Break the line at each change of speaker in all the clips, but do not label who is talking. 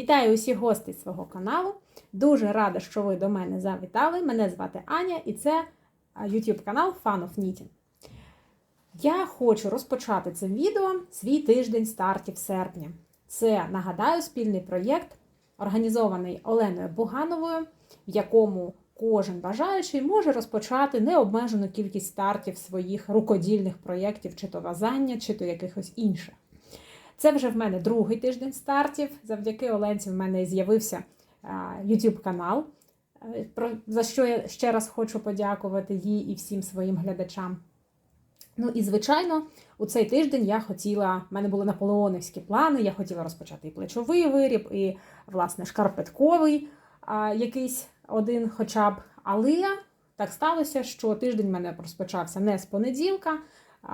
Вітаю усіх гостей свого каналу. Дуже рада, що ви до мене завітали. Мене звати Аня і це YouTube канал Fun of Knitting. Я хочу розпочати цим відео свій тиждень стартів серпня. Це, нагадаю, спільний проєкт, організований Оленою Бугановою, в якому кожен бажаючий може розпочати необмежену кількість стартів своїх рукодільних проєктів, чи то в'язання, чи то якихось інших. Це вже в мене другий тиждень стартів. Завдяки Оленці в мене з'явився YouTube канал, про за що я ще раз хочу подякувати їй і всім своїм глядачам. Ну і, звичайно, у цей тиждень я хотіла, в мене були наполеонівські плани, я хотіла розпочати і плечовий виріб, і, власне, шкарпетковий а, якийсь один хоча б. Але так сталося, що тиждень в мене розпочався не з понеділка.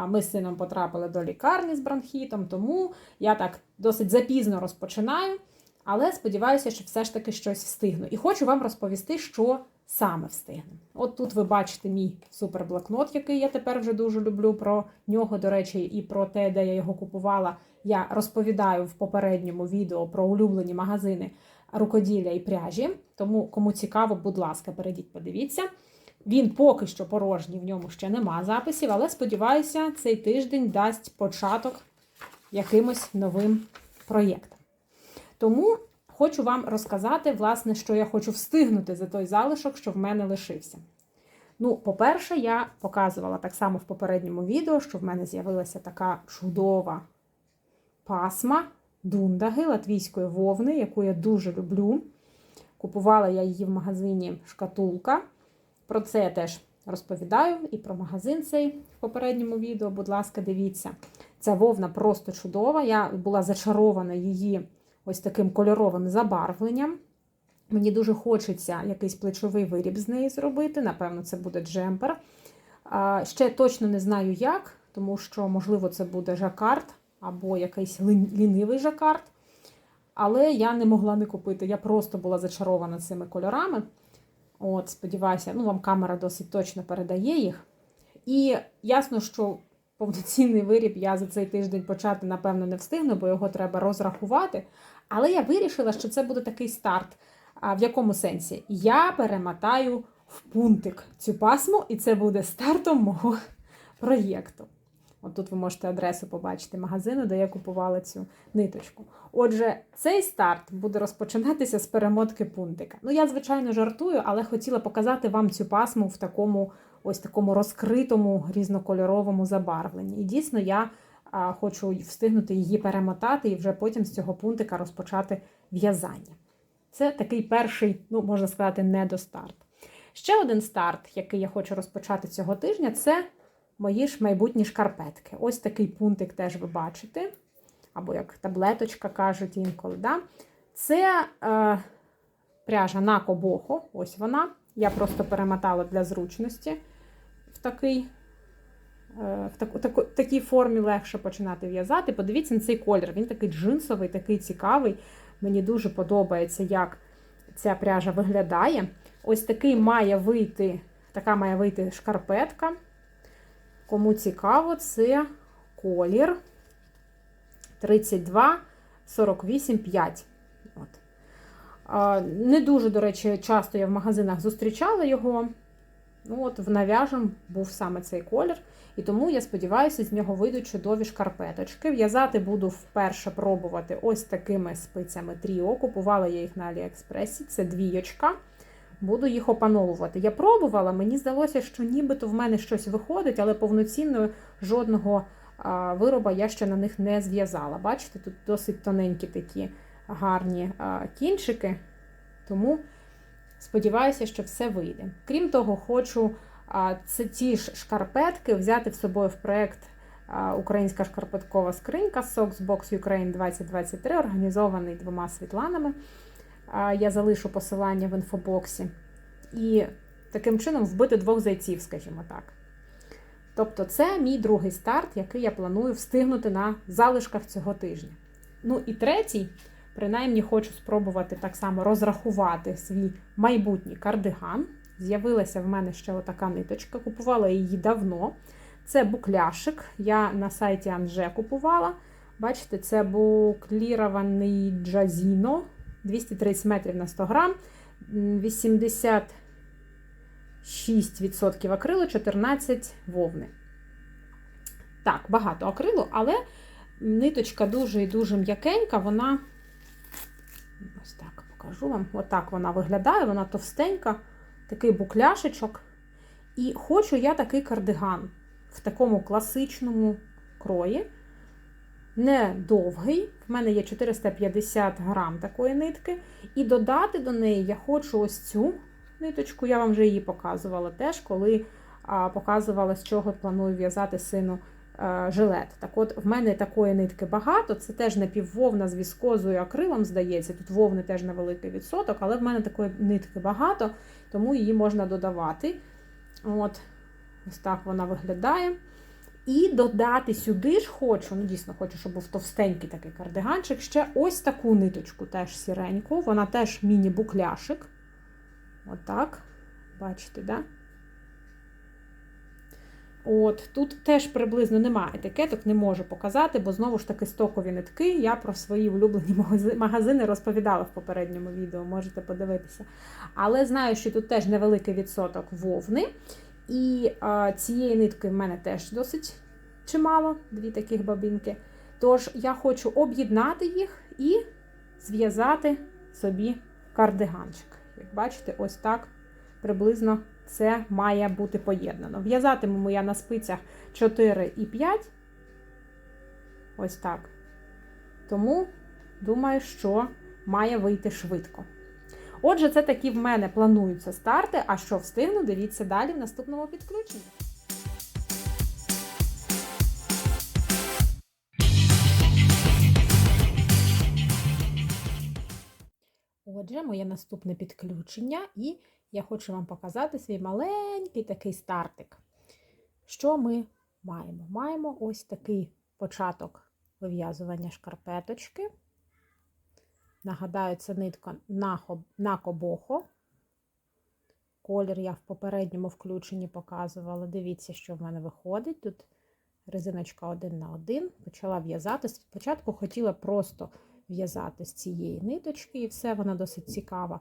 Ми з сином потрапили до лікарні з бронхітом, тому я так досить запізно розпочинаю, але сподіваюся, що все ж таки щось встигну. І хочу вам розповісти, що саме встигну. От тут ви бачите мій суперблокнот, який я тепер вже дуже люблю. Про нього, до речі, і про те, де я його купувала. Я розповідаю в попередньому відео про улюблені магазини рукоділля і пряжі. Тому, кому цікаво, будь ласка, перейдіть, подивіться. Він поки що порожній, в ньому ще нема записів, але сподіваюся, цей тиждень дасть початок якимось новим проєктам. Тому хочу вам розказати, власне, що я хочу встигнути за той залишок, що в мене лишився. Ну, по-перше, я показувала так само в попередньому відео, що в мене з'явилася така чудова пасма дундаги латвійської вовни, яку я дуже люблю. Купувала я її в магазині Шкатулка. Про це я теж розповідаю і про магазин цей в попередньому відео, будь ласка, дивіться. Ця вовна просто чудова. Я була зачарована її ось таким кольоровим забарвленням. Мені дуже хочеться якийсь плечовий виріб з неї зробити. Напевно, це буде джемпер. Ще точно не знаю як, тому що, можливо, це буде жакард або якийсь лінивий жакард. Але я не могла не купити. Я просто була зачарована цими кольорами. От, сподіваюся, ну вам камера досить точно передає їх. І ясно, що повноцінний виріб я за цей тиждень почати, напевно, не встигну, бо його треба розрахувати. Але я вирішила, що це буде такий старт. А в якому сенсі? Я перемотаю в пунктик цю пасму, і це буде стартом мого проєкту. От тут ви можете адресу побачити магазину, де я купувала цю ниточку. Отже, цей старт буде розпочинатися з перемотки пунктика. Ну, я, звичайно, жартую, але хотіла показати вам цю пасму в такому ось такому розкритому різнокольоровому забарвленні. І дійсно, я а, хочу встигнути її перемотати і вже потім з цього пунктика розпочати в'язання. Це такий перший, ну, можна сказати, недостарт. Ще один старт, який я хочу розпочати цього тижня, це мої ж майбутні шкарпетки. Ось такий пунктик теж ви бачите, або як таблеточка кажуть інколи. Да? Це е, пряжа на кобохо, ось вона. Я просто перемотала для зручності в такий. В таку, таку, такій формі легше починати в'язати. Подивіться на цей колір. Він такий джинсовий, такий цікавий. Мені дуже подобається, як ця пряжа виглядає. Ось такий має вийти, така має вийти шкарпетка. Кому цікаво, це колір 32, 48, 5. От. Не дуже, до речі, часто я в магазинах зустрічала його. Ну, от В нав'яжем був саме цей колір. І тому, я сподіваюся, з нього вийдуть чудові шкарпеточки. В'язати буду вперше пробувати ось такими спицями Тріо. Купувала я їх на Аліекспресі. Це двійочка. Буду їх опановувати. Я пробувала, мені здалося, що нібито в мене щось виходить, але повноцінно жодного вироба я ще на них не зв'язала. Бачите, тут досить тоненькі такі гарні кінчики, тому сподіваюся, що все вийде. Крім того, хочу це ті ж шкарпетки взяти в собою в проєкт Українська шкарпеткова скринька Socks Box Ukraine 2023, організований двома Світланами. Я залишу посилання в інфобоксі. І таким чином вбити двох зайців, скажімо так. Тобто, це мій другий старт, який я планую встигнути на залишках цього тижня. Ну і третій, принаймні, хочу спробувати так само розрахувати свій майбутній кардиган. З'явилася в мене ще отака ниточка, купувала її давно. Це букляшик. Я на сайті Анже купувала. Бачите, це буклірований джазіно 230 метрів на 100 грам, 86% акрилу, 14 вовни. Так, багато акрилу, але ниточка дуже і дуже м'якенька, вона. Ось так покажу вам. Отак вона виглядає, вона товстенька, такий букляшечок. І хочу я такий кардиган в такому класичному крої. Не довгий, в мене є 450 грам такої нитки. І додати до неї я хочу ось цю ниточку, я вам вже її показувала теж, коли показувала, з чого планую в'язати сину а, жилет. Так от, в мене такої нитки багато, це теж напіввовна з віскозою акрилом, здається. Тут вовни теж невеликий відсоток, але в мене такої нитки багато, тому її можна додавати. От, Ось так вона виглядає. І додати сюди ж хочу, ну дійсно хочу, щоб був товстенький такий кардиганчик. Ще ось таку ниточку, теж сіреньку. Вона теж міні-букляшик. Отак. Бачите, да? От, Тут теж приблизно немає етикеток, не можу показати, бо знову ж таки стокові нитки. Я про свої улюблені магазини розповідала в попередньому відео, можете подивитися. Але знаю, що тут теж невеликий відсоток вовни. І а, цієї нитки в мене теж досить чимало, дві таких бабінки. Тож я хочу об'єднати їх і зв'язати собі кардиганчик. Як бачите, ось так приблизно це має бути поєднано. В'язатиму я на спицях 4 і 5. Ось так. Тому думаю, що має вийти швидко. Отже, це такі в мене плануються старти. А що встигну, дивіться далі в наступному підключенні. Отже, моє наступне підключення, і я хочу вам показати свій маленький такий стартик. Що ми маємо? Маємо ось такий початок вив'язування шкарпеточки. Нагадаю, це нитка на кобохо. Колір я в попередньому включенні показувала. Дивіться, що в мене виходить. Тут резиночка один на один. Почала в'язати. Спочатку хотіла просто в'язати з цієї ниточки, і все, вона досить цікава.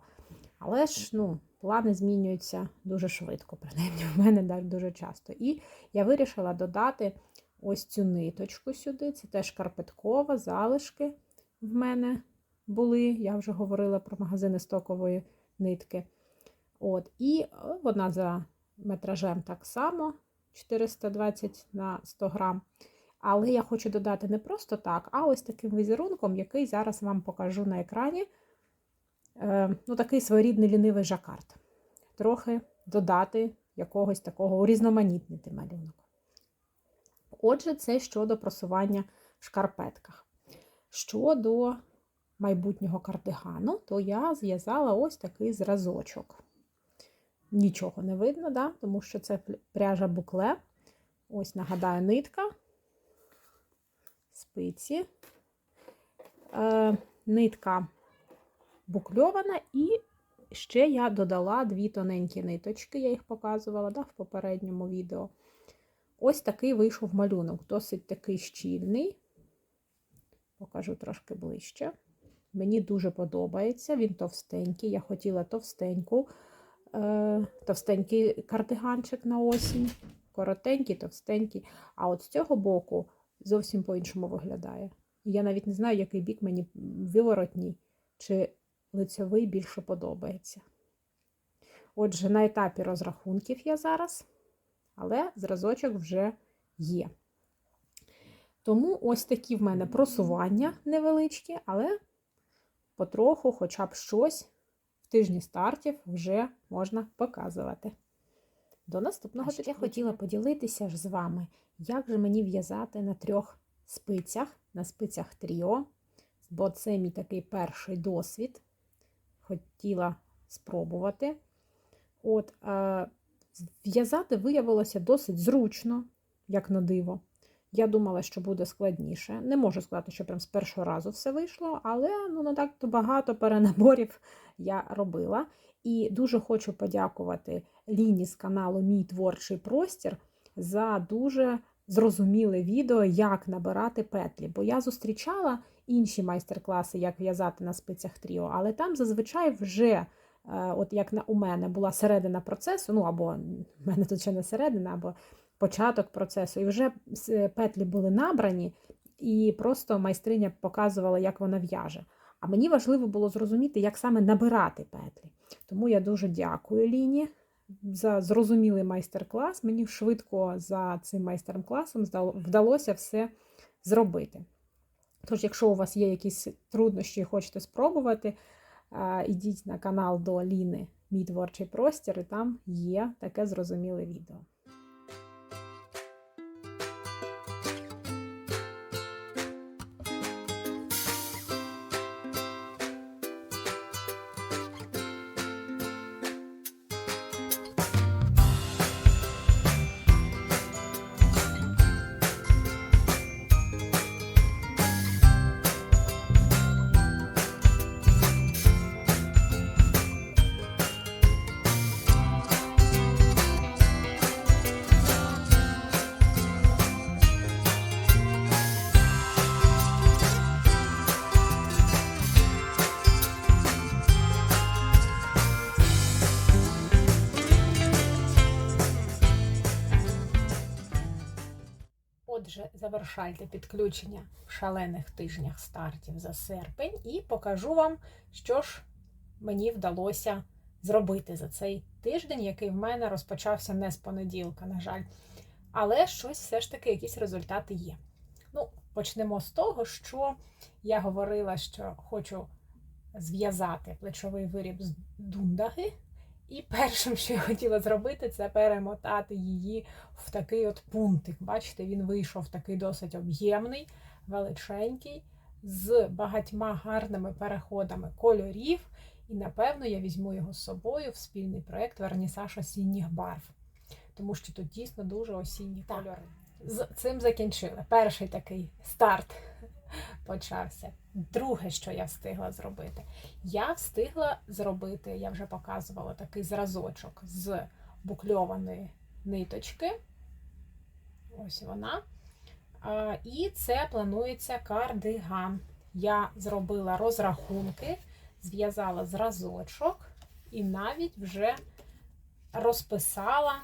Але ж, ну, плани змінюються дуже швидко, принаймні в мене дуже часто. І я вирішила додати ось цю ниточку сюди. Це теж карпеткова, залишки в мене були. Я вже говорила про магазини стокової нитки. От, І вона за метражем так само 420 на 100 грам. Але я хочу додати не просто так, а ось таким візерунком, який зараз вам покажу на екрані. Е, ну, Такий своєрідний лінивий жакард. Трохи додати якогось такого урізноманітнити малюнок. Отже, це щодо просування в шкарпетках. Щодо майбутнього кардигану, то я зв'язала ось такий зразочок. Нічого не видно, да? тому що це пряжа букле. Ось, нагадаю, нитка, спиці, е, нитка букльована, і ще я додала дві тоненькі ниточки, я їх показувала да, в попередньому відео. Ось такий вийшов малюнок, досить такий щільний. Покажу трошки ближче. Мені дуже подобається, він товстенький. Я хотіла товстеньку, е, товстенький кардиганчик на осінь, коротенький, товстенький. А от з цього боку зовсім по-іншому виглядає. я навіть не знаю, який бік мені виворотній, чи лицьовий більше подобається. Отже, на етапі розрахунків я зараз, але зразочок вже є. Тому ось такі в мене просування невеличкі, але потроху, хоча б щось в тижні стартів вже можна показувати. До наступного тижня я хотіла поділитися ж з вами, як же мені в'язати на трьох спицях, на спицях тріо, бо це мій такий перший досвід. Хотіла спробувати. От, е, В'язати виявилося досить зручно, як на диво. Я думала, що буде складніше. Не можу сказати, що прям з першого разу все вийшло, але ну, не так багато перенаборів я робила. І дуже хочу подякувати Ліні з каналу Мій творчий простір за дуже зрозуміле відео, як набирати петлі. Бо я зустрічала інші майстер-класи, як в'язати на спицях тріо, але там зазвичай вже, е, от як на, у мене, була середина процесу, ну або в мене тут ще не середина, або початок процесу, і вже петлі були набрані, і просто майстриня показувала, як вона в'яже. А мені важливо було зрозуміти, як саме набирати петлі. Тому я дуже дякую Ліні за зрозумілий майстер-клас. Мені швидко за цим майстер-класом вдалося все зробити. Тож, якщо у вас є якісь труднощі і хочете спробувати, а, ідіть на канал до Ліни Мій творчий простір, і там є таке зрозуміле відео. Завершайте підключення в шалених тижнях стартів за серпень і покажу вам, що ж мені вдалося зробити за цей тиждень, який в мене розпочався не з понеділка, на жаль. Але щось все ж таки, якісь результати є. Ну, почнемо з того, що я говорила, що хочу зв'язати плечовий виріб з дундаги. І першим, що я хотіла зробити, це перемотати її в такий от пунктик. Бачите, він вийшов такий досить об'ємний, величенький, з багатьма гарними переходами кольорів. І, напевно, я візьму його з собою в спільний проєкт Вернісаж осінніх барв. Тому що тут дійсно дуже осінні
Так.
кольори. З цим закінчили. Перший такий старт почався. Друге, що я встигла зробити, я встигла зробити, я вже показувала такий зразочок з букльованої ниточки. Ось вона. І це планується кардиган. Я зробила розрахунки, зв'язала зразочок і навіть вже розписала,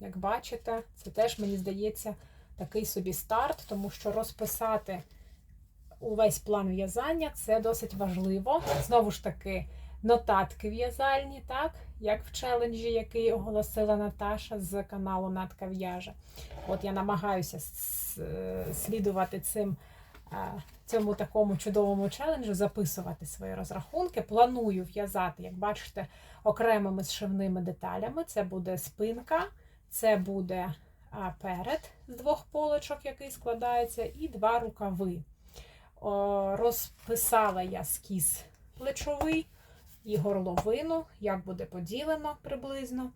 як бачите, це теж, мені здається, такий собі старт, тому що розписати увесь план в'язання це досить важливо. Знову ж таки, нотатки в'язальні, так, як в челенджі, який оголосила Наташа з каналу Натка в'яже. От я намагаюся слідувати цим. Цьому такому чудовому челенджу записувати свої розрахунки. Планую в'язати, як бачите, окремими зшивними деталями. Це буде спинка, це буде перед з двох полочок, який складається, і два рукави. Розписала я скіз плечовий і горловину, як буде поділено приблизно.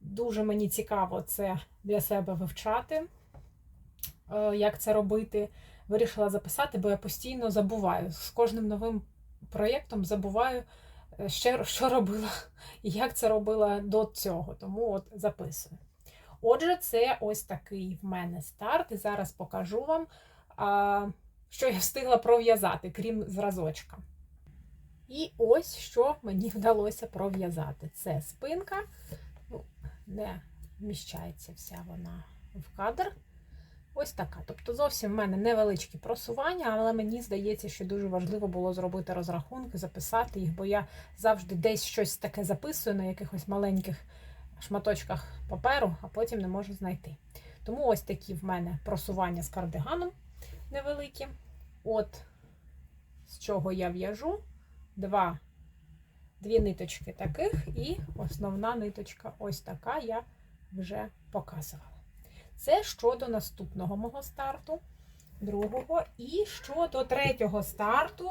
Дуже мені цікаво це для себе вивчати, е, як це робити. Вирішила записати, бо я постійно забуваю. З кожним новим проєктом забуваю, е, ще, що робила і як це робила до цього. Тому от записую. Отже, це ось такий в мене старт. І зараз покажу вам. Що я встигла пров'язати, крім зразочка. І ось що мені вдалося пров'язати. Це спинка, ну, не вміщається вся вона в кадр. Ось така. Тобто зовсім в мене невеличкі просування, але мені здається, що дуже важливо було зробити розрахунки, записати їх, бо я завжди десь щось таке записую на якихось маленьких шматочках паперу, а потім не можу знайти. Тому ось такі в мене просування з кардиганом невеликі. От з чого я в'яжу два, дві ниточки таких, і основна ниточка ось така я вже показувала. Це щодо наступного мого старту, другого, і щодо третього старту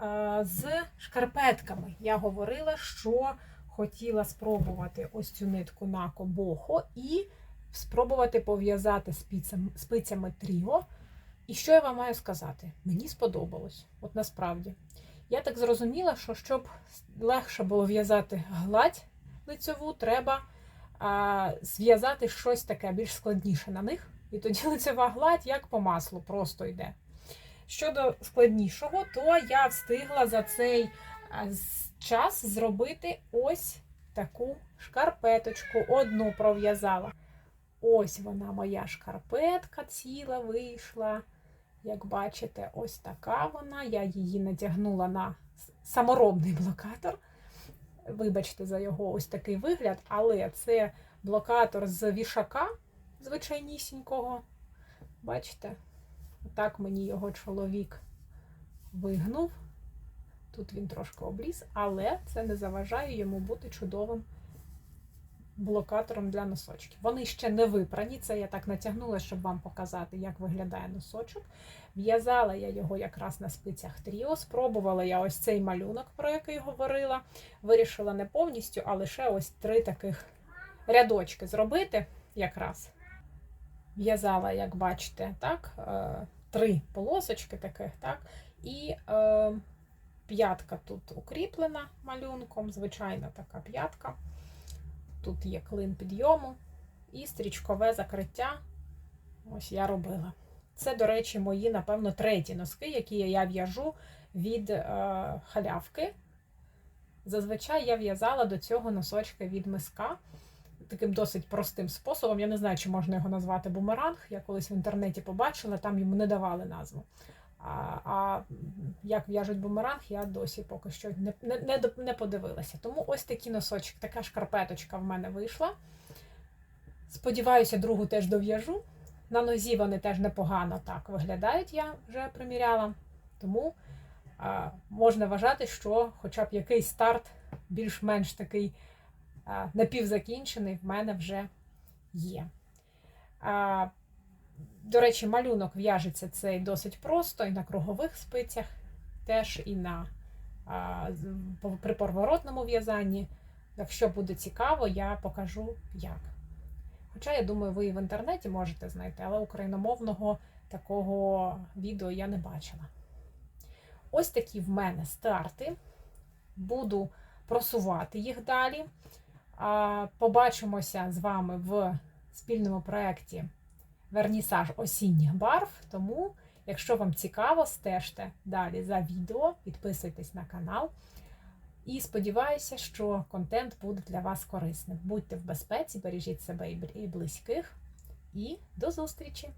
е, з шкарпетками. Я говорила, що хотіла спробувати ось цю нитку на кобохо і спробувати пов'язати спицями, спицями тріо. І що я вам маю сказати? Мені сподобалось, от насправді. Я так зрозуміла, що щоб легше було в'язати гладь лицьову, треба зв'язати щось таке більш складніше на них. І тоді лицева гладь як по маслу просто йде. Щодо складнішого, то я встигла за цей час зробити ось таку шкарпеточку. Одну пров'язала. Ось вона, моя шкарпетка ціла вийшла. Як бачите, ось така вона. Я її натягнула на саморобний блокатор. Вибачте за його ось такий вигляд, але це блокатор з вішака звичайнісінького. Бачите? Отак мені його чоловік вигнув. Тут він трошки обліз, але це не заважає йому бути чудовим блокатором для носочків. Вони ще не випрані. Це я так натягнула, щоб вам показати, як виглядає носочок. В'язала я його якраз на спицях тріо. Спробувала я ось цей малюнок, про який говорила. Вирішила не повністю, а лише ось три таких рядочки зробити якраз. В'язала, як бачите, так, е, три полосочки таких, так, і е, п'ятка тут укріплена малюнком, звичайна така п'ятка. Тут є клин підйому і стрічкове закриття. Ось я робила. Це, до речі, мої, напевно, треті носки, які я в'яжу від е, халявки. Зазвичай я в'язала до цього носочки від миска таким досить простим способом. Я не знаю, чи можна його назвати бумеранг. Я колись в інтернеті побачила, там йому не давали назву. А, як в'яжуть бумеранг, я досі поки що не, не, не, подивилася. Тому ось такі носочки, така шкарпеточка в мене вийшла. Сподіваюся, другу теж дов'яжу. На нозі вони теж непогано так виглядають, я вже приміряла. Тому а, можна вважати, що хоча б якийсь старт більш-менш такий а, напівзакінчений в мене вже є. А, До речі, малюнок в'яжеться цей досить просто і на кругових спицях, теж і на а, при поворотному в'язанні. Якщо буде цікаво, я покажу як. Хоча, я думаю, ви і в інтернеті можете знайти, але україномовного такого відео я не бачила. Ось такі в мене старти. Буду просувати їх далі. Побачимося з вами в спільному проєкті Вернісаж осінніх барв. Тому, якщо вам цікаво, стежте далі за відео, підписуйтесь на канал. І сподіваюся, що контент буде для вас корисним. Будьте в безпеці, бережіть себе і близьких. І до зустрічі!